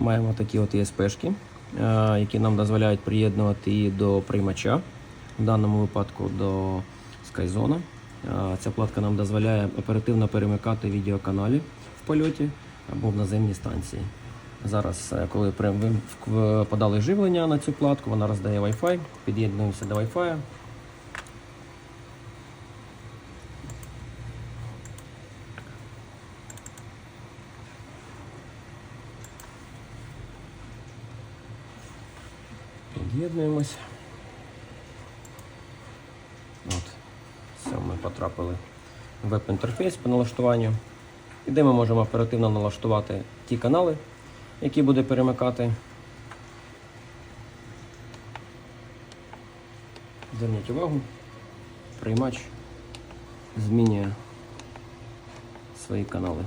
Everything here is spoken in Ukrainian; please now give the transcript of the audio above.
Маємо такі от ESP-шки, е, які нам дозволяють приєднувати її до приймача, в даному випадку до Skyzone. Е, Ця платка нам дозволяє оперативно перемикати відеоканалі в польоті або в наземній станції. Зараз, е, коли подали живлення на цю платку, вона роздає Wi-Fi, під'єднуємося до Wi-Fi. Під'єднуємось. От. Все, ми потрапили в веб-інтерфейс по налаштуванню. І де ми можемо оперативно налаштувати ті канали, які буде перемикати. Зверніть увагу, приймач змінює свої канали.